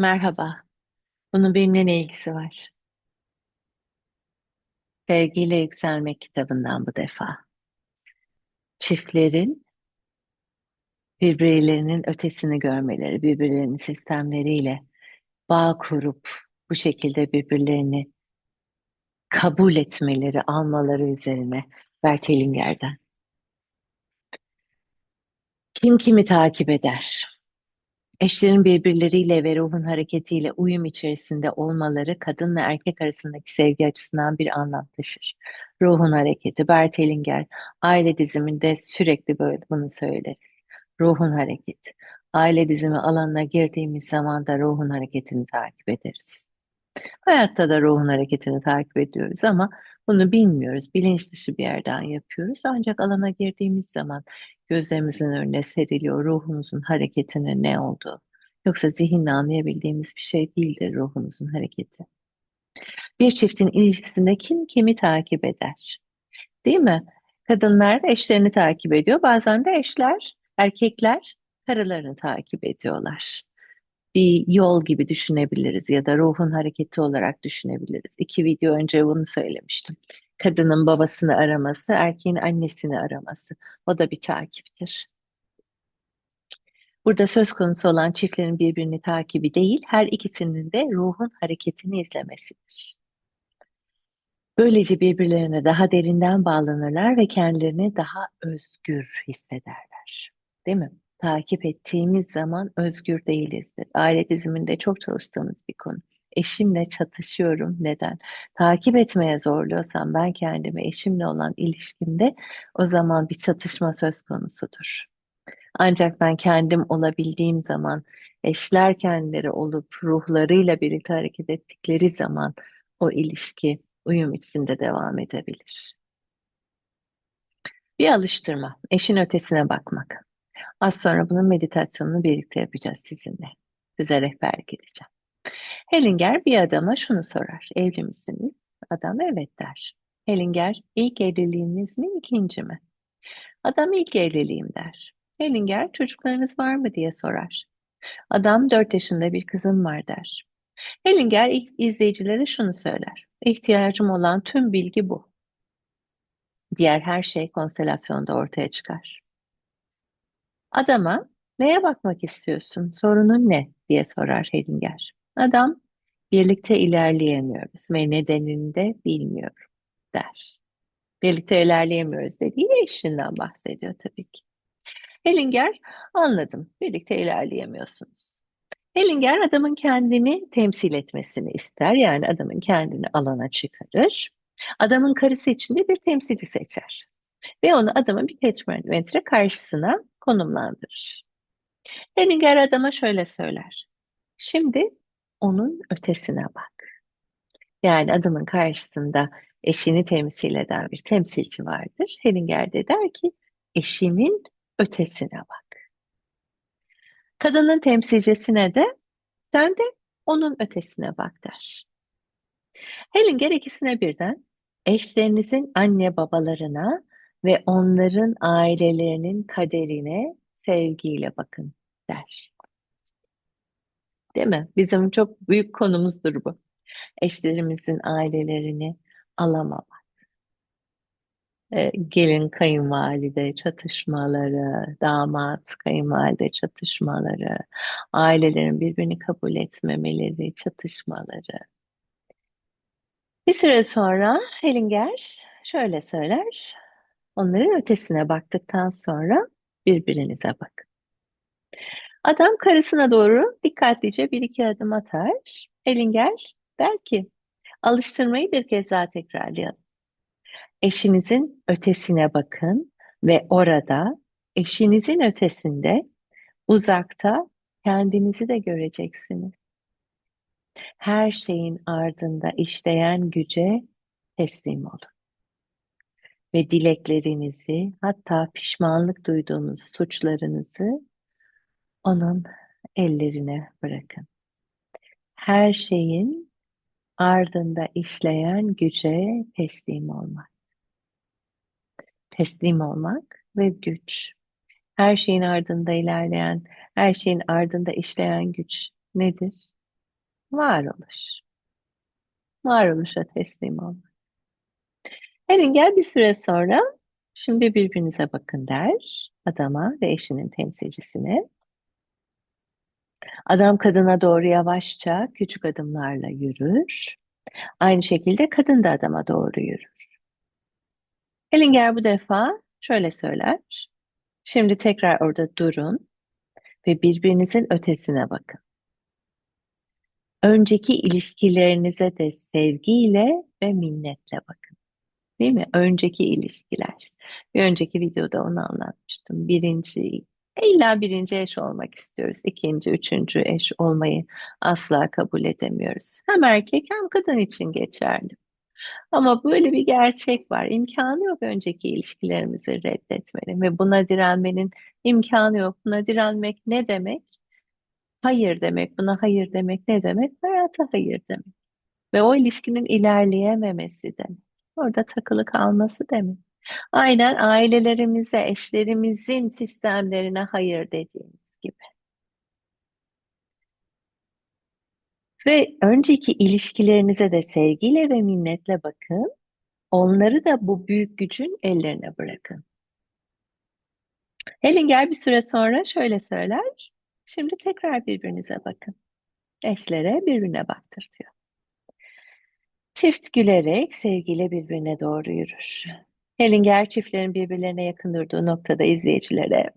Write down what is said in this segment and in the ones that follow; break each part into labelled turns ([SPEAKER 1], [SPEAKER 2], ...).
[SPEAKER 1] Merhaba. Bunun benimle ne ilgisi var? Sevgiyle Yükselmek kitabından bu defa. Çiftlerin birbirlerinin ötesini görmeleri, birbirlerinin sistemleriyle bağ kurup bu şekilde birbirlerini kabul etmeleri, almaları üzerine Bert Hellinger'den. Kim kimi takip eder? Eşlerin birbirleriyle ve ruhun hareketiyle uyum içerisinde olmaları kadınla erkek arasındaki sevgi açısından bir anlam taşır. Ruhun hareketi, Bert Hellinger aile diziminde sürekli böyle bunu söyleriz. Ruhun hareketi. Aile dizimi alanına girdiğimiz zaman da ruhun hareketini takip ederiz. Hayatta da ruhun hareketini takip ediyoruz ama bunu bilmiyoruz. Bilinç dışı bir yerden yapıyoruz. Ancak alana girdiğimiz zaman gözlerimizin önüne seriliyor ruhumuzun hareketinin ne olduğu. Yoksa zihinle anlayabildiğimiz bir şey değildir ruhumuzun hareketi. Bir çiftin ilişkisinde kim kimi takip eder? Değil mi? Kadınlar eşlerini takip ediyor. Bazen de eşler, erkekler karılarını takip ediyorlar bir yol gibi düşünebiliriz ya da ruhun hareketi olarak düşünebiliriz. İki video önce bunu söylemiştim. Kadının babasını araması, erkeğin annesini araması. O da bir takiptir. Burada söz konusu olan çiftlerin birbirini takibi değil, her ikisinin de ruhun hareketini izlemesidir. Böylece birbirlerine daha derinden bağlanırlar ve kendilerini daha özgür hissederler. Değil mi? takip ettiğimiz zaman özgür değilizdir. Aile diziminde çok çalıştığımız bir konu. Eşimle çatışıyorum. Neden? Takip etmeye zorluyorsam ben kendimi eşimle olan ilişkimde o zaman bir çatışma söz konusudur. Ancak ben kendim olabildiğim zaman eşler kendileri olup ruhlarıyla birlikte hareket ettikleri zaman o ilişki uyum içinde devam edebilir. Bir alıştırma, eşin ötesine bakmak. Az sonra bunun meditasyonunu birlikte yapacağız sizinle. Size rehberlik edeceğim. Hellinger bir adama şunu sorar. Evli misiniz? Adam evet der. Hellinger ilk evliliğiniz mi ikinci mi? Adam ilk evliliğim der. Hellinger çocuklarınız var mı diye sorar. Adam dört yaşında bir kızım var der. Hellinger izleyicilere şunu söyler. İhtiyacım olan tüm bilgi bu. Diğer her şey konstelasyonda ortaya çıkar. Adama neye bakmak istiyorsun, sorunun ne diye sorar Hellinger. Adam birlikte ilerleyemiyoruz ve nedenini de bilmiyorum der. Birlikte ilerleyemiyoruz dediği eşinden bahsediyor tabii ki. Hellinger anladım birlikte ilerleyemiyorsunuz. Hellinger adamın kendini temsil etmesini ister. Yani adamın kendini alana çıkarır. Adamın karısı için de bir temsili seçer. Ve onu adamın birkaç metre karşısına konumlandırır. Hemingway adama şöyle söyler. Şimdi onun ötesine bak. Yani adamın karşısında eşini temsil eden bir temsilci vardır. Hemingway de der ki eşinin ötesine bak. Kadının temsilcisine de sen de onun ötesine bak der. Hellinger ikisine birden eşlerinizin anne babalarına ve onların ailelerinin kaderine sevgiyle bakın der. Değil mi? Bizim çok büyük konumuzdur bu. Eşlerimizin ailelerini alamamak. E, gelin kayınvalide çatışmaları, damat kayınvalide çatışmaları, ailelerin birbirini kabul etmemeleri, çatışmaları. Bir süre sonra Selinger şöyle söyler, Onların ötesine baktıktan sonra birbirinize bakın. Adam karısına doğru dikkatlice bir iki adım atar. Elinger der ki, alıştırmayı bir kez daha tekrarlayalım. Eşinizin ötesine bakın ve orada eşinizin ötesinde uzakta kendinizi de göreceksiniz. Her şeyin ardında işleyen güce teslim olun ve dileklerinizi hatta pişmanlık duyduğunuz suçlarınızı onun ellerine bırakın. Her şeyin ardında işleyen güce teslim olmak. Teslim olmak ve güç. Her şeyin ardında ilerleyen, her şeyin ardında işleyen güç nedir? Varoluş. Varoluşa teslim olmak. Helinger bir süre sonra şimdi birbirinize bakın der adama ve eşinin temsilcisine. Adam kadına doğru yavaşça küçük adımlarla yürür. Aynı şekilde kadın da adama doğru yürür. Hellinger bu defa şöyle söyler. Şimdi tekrar orada durun ve birbirinizin ötesine bakın. Önceki ilişkilerinize de sevgiyle ve minnetle bakın. Değil mi? Önceki ilişkiler. Bir önceki videoda onu anlatmıştım. Birinci, illa birinci eş olmak istiyoruz. İkinci, üçüncü eş olmayı asla kabul edemiyoruz. Hem erkek hem kadın için geçerli. Ama böyle bir gerçek var. İmkanı yok önceki ilişkilerimizi reddetmenin ve buna direnmenin imkanı yok. Buna direnmek ne demek? Hayır demek. Buna hayır demek ne demek? Hayata hayır demek. Ve o ilişkinin ilerleyememesi demek. Orada takılı kalması demek. Aynen ailelerimize, eşlerimizin sistemlerine hayır dediğimiz gibi. Ve önceki ilişkilerinize de sevgiyle ve minnetle bakın. Onları da bu büyük gücün ellerine bırakın. Hellinger bir süre sonra şöyle söyler. Şimdi tekrar birbirinize bakın. Eşlere birbirine baktırtıyor. Çift gülerek sevgiyle birbirine doğru yürür. Hellinger çiftlerin birbirlerine yakın durduğu noktada izleyicilere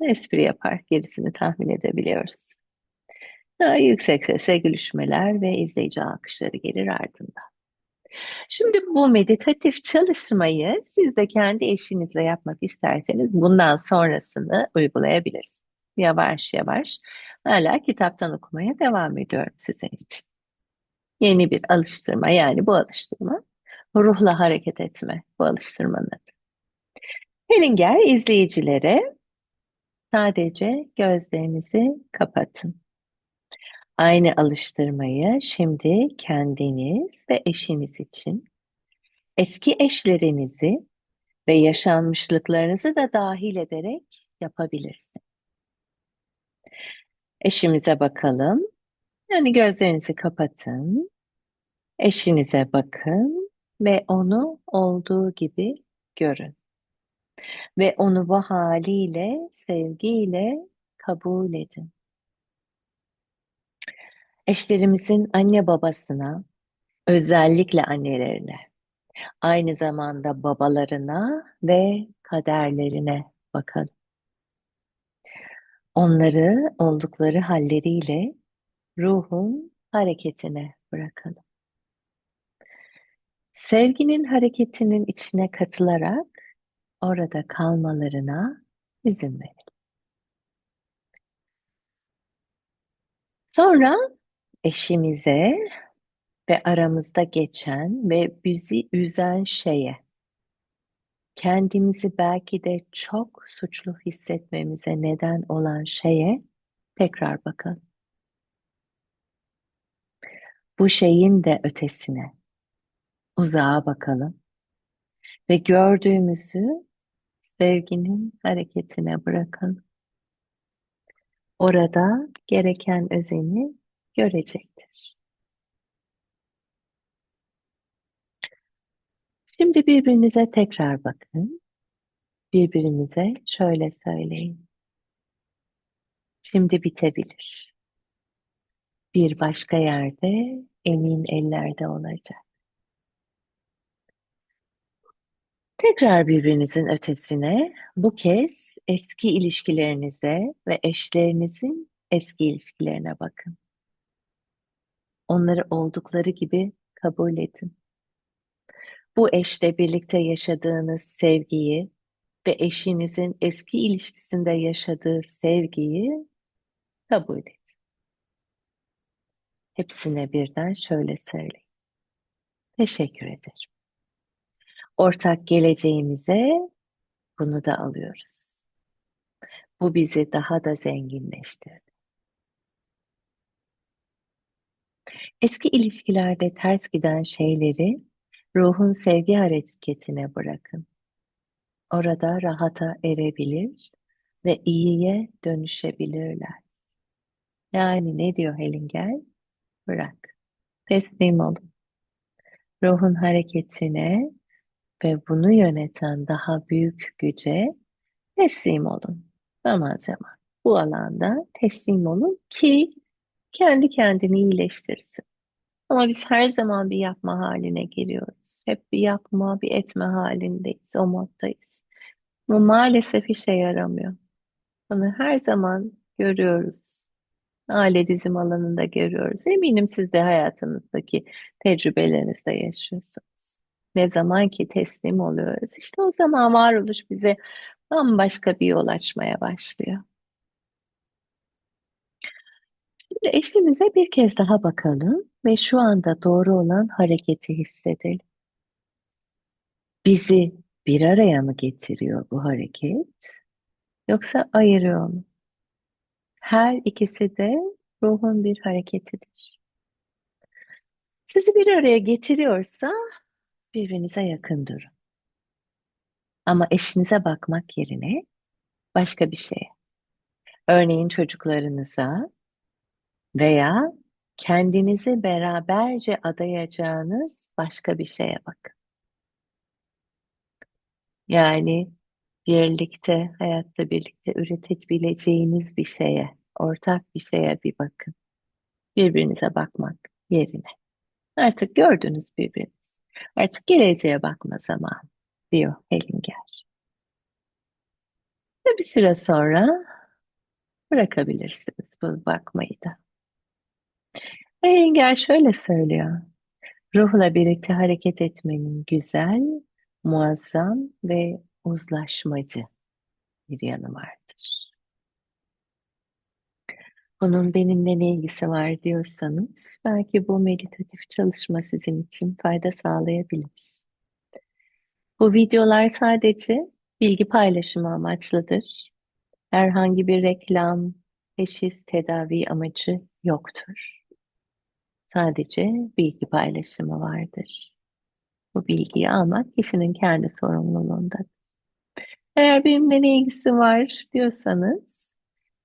[SPEAKER 1] espri yapar. Gerisini tahmin edebiliyoruz. Daha yüksek sesle gülüşmeler ve izleyici alkışları gelir ardından. Şimdi bu meditatif çalışmayı siz de kendi eşinizle yapmak isterseniz bundan sonrasını uygulayabilirsiniz. Yavaş yavaş hala kitaptan okumaya devam ediyorum sizin için. Yeni bir alıştırma yani bu alıştırma ruhla hareket etme bu alıştırmanın adı. Hellinger izleyicilere sadece gözlerinizi kapatın. Aynı alıştırmayı şimdi kendiniz ve eşiniz için, eski eşlerinizi ve yaşanmışlıklarınızı da dahil ederek yapabilirsiniz. Eşimize bakalım. Yani gözlerinizi kapatın. Eşinize bakın ve onu olduğu gibi görün. Ve onu bu haliyle, sevgiyle kabul edin. Eşlerimizin anne babasına, özellikle annelerine, aynı zamanda babalarına ve kaderlerine bakalım. Onları oldukları halleriyle ruhun hareketine bırakalım. Sevginin hareketinin içine katılarak orada kalmalarına izin verelim. Sonra eşimize ve aramızda geçen ve bizi üzen şeye, kendimizi belki de çok suçlu hissetmemize neden olan şeye tekrar bakalım. Bu şeyin de ötesine, uzağa bakalım ve gördüğümüzü sevginin hareketine bırakalım. Orada gereken özeni görecektir. Şimdi birbirinize tekrar bakın. Birbirinize şöyle söyleyin. Şimdi bitebilir. Bir başka yerde emin ellerde olacak. Tekrar birbirinizin ötesine bu kez eski ilişkilerinize ve eşlerinizin eski ilişkilerine bakın. Onları oldukları gibi kabul edin. Bu eşle birlikte yaşadığınız sevgiyi ve eşinizin eski ilişkisinde yaşadığı sevgiyi kabul edin. Hepsine birden şöyle söyleyin. Teşekkür ederim. Ortak geleceğimize bunu da alıyoruz. Bu bizi daha da zenginleştirdi. Eski ilişkilerde ters giden şeyleri ruhun sevgi hareketine bırakın. Orada rahata erebilir ve iyiye dönüşebilirler. Yani ne diyor Hellinger? bırak. Teslim olun. Ruhun hareketine ve bunu yöneten daha büyük güce teslim olun. Zaman zaman bu alanda teslim olun ki kendi kendini iyileştirsin. Ama biz her zaman bir yapma haline giriyoruz. Hep bir yapma, bir etme halindeyiz, o moddayız. Bu maalesef işe yaramıyor. Bunu her zaman görüyoruz. Aile dizim alanında görüyoruz. Eminim siz de hayatınızdaki tecrübelerinizde yaşıyorsunuz. Ne zaman ki teslim oluyoruz, işte o zaman varoluş bize bambaşka bir yol açmaya başlıyor. Şimdi eşliğimize bir kez daha bakalım ve şu anda doğru olan hareketi hissedelim. Bizi bir araya mı getiriyor bu hareket yoksa ayırıyor mu? Her ikisi de ruhun bir hareketidir. Sizi bir araya getiriyorsa birbirinize yakın durun. Ama eşinize bakmak yerine başka bir şeye, örneğin çocuklarınıza veya kendinizi beraberce adayacağınız başka bir şeye bakın. Yani birlikte, hayatta birlikte üretebileceğiniz bir şeye, ortak bir şeye bir bakın. Birbirinize bakmak yerine. Artık gördünüz birbirinizi. Artık geleceğe bakma zamanı diyor Hellinger. Ve bir süre sonra bırakabilirsiniz bu bakmayı da. Hellinger şöyle söylüyor. Ruhla birlikte hareket etmenin güzel, muazzam ve uzlaşmacı bir yanı vardır. Bunun benimle ne ilgisi var diyorsanız belki bu meditatif çalışma sizin için fayda sağlayabilir. Bu videolar sadece bilgi paylaşımı amaçlıdır. Herhangi bir reklam, teşhis, tedavi amacı yoktur. Sadece bilgi paylaşımı vardır. Bu bilgiyi almak kişinin kendi sorumluluğundadır. Eğer benimle ne ilgisi var diyorsanız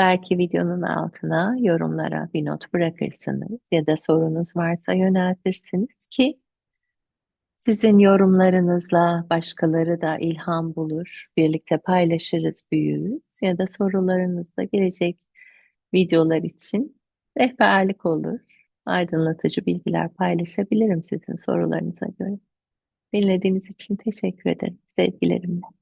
[SPEAKER 1] belki videonun altına yorumlara bir not bırakırsınız ya da sorunuz varsa yöneltirsiniz ki sizin yorumlarınızla başkaları da ilham bulur, birlikte paylaşırız, büyürüz ya da sorularınızda gelecek videolar için rehberlik olur. Aydınlatıcı bilgiler paylaşabilirim sizin sorularınıza göre. Dinlediğiniz için teşekkür ederim. Sevgilerimle.